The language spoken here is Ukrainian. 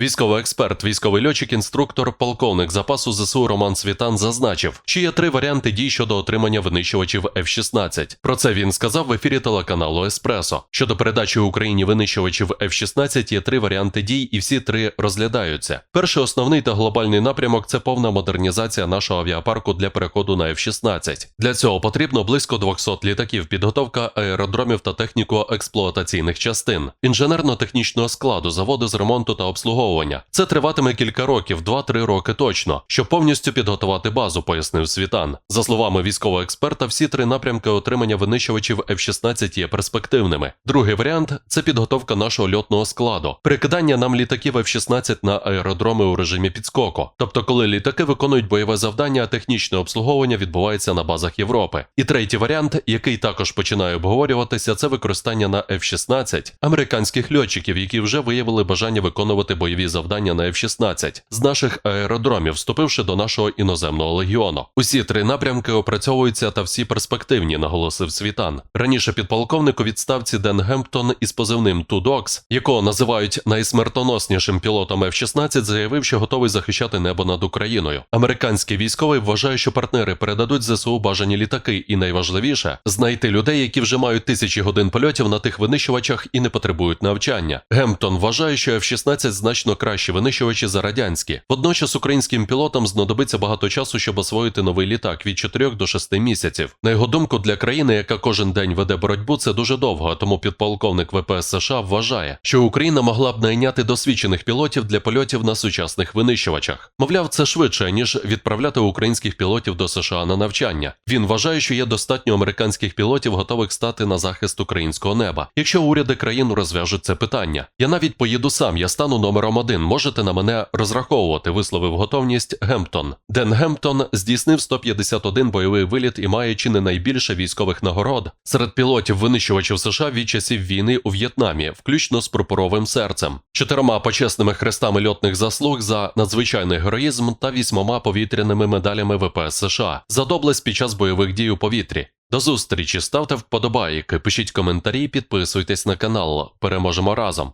Військовий експерт, військовий льотчик, інструктор, полковник запасу ЗСУ Роман Світан зазначив, що є три варіанти дій щодо отримання винищувачів F-16. Про це він сказав в ефірі телеканалу Еспресо. Щодо передачі Україні винищувачів F-16 є три варіанти дій, і всі три розглядаються. Перший основний та глобальний напрямок це повна модернізація нашого авіапарку для переходу на F-16. Для цього потрібно близько 200 літаків, підготовка аеродромів та техніко-експлуатаційних частин, інженерно-технічного складу, заводу з ремонту та обслуговування. Це триватиме кілька років, 2-3 роки точно, щоб повністю підготувати базу, пояснив Світан. За словами військового експерта, всі три напрямки отримання винищувачів F-16 є перспективними. Другий варіант це підготовка нашого льотного складу, перекидання нам літаків F-16 на аеродроми у режимі підскоку. Тобто, коли літаки виконують бойове завдання, а технічне обслуговування відбувається на базах Європи. І третій варіант, який також починає обговорюватися, це використання на F-16 американських льотчиків, які вже виявили бажання виконувати бойові завдання на F-16 з наших аеродромів, вступивши до нашого іноземного легіону. Усі три напрямки опрацьовуються та всі перспективні, наголосив Світан. Раніше підполковник у відставці Ден Гемптон із позивним Тудокс, якого називають найсмертоноснішим пілотом F-16, заявив, що готовий захищати небо над Україною. Американський військовий вважає, що партнери передадуть ЗСУ бажані літаки, і найважливіше знайти людей, які вже мають тисячі годин польотів на тих винищувачах і не потребують навчання. Гемптон вважає, що F-16 значно кращі винищувачі за радянські. Водночас українським пілотам знадобиться багато часу, щоб освоїти новий літак від 4 до 6 місяців. На його думку, для країни, яка кожен день веде боротьбу, це дуже довго. Тому підполковник ВПС США вважає, що Україна могла б найняти досвідчених пілотів для польотів на сучасних винищувачах. Мовляв, це швидше ніж відправляти українських пілотів до США на навчання. Він вважає, що є достатньо американських пілотів, готових стати на захист українського неба. Якщо уряди країн розв'яжуть це питання, я навіть поїду сам. Я стану номером один. Можете на мене розраховувати, висловив готовність Гемптон. Ден Гемптон здійснив 151 бойовий виліт і має чи не найбільше військових нагород серед пілотів винищувачів США від часів війни у В'єтнамі, включно з пурпуровим серцем, чотирма почесними хрестами льотних заслуг за надзвичайний героїзм та вісьмома повітряними медалями ВПС США за доблесть під час бойових дій у повітрі. До зустрічі, ставте вподобайки, пишіть коментарі, підписуйтесь на канал. Переможемо разом.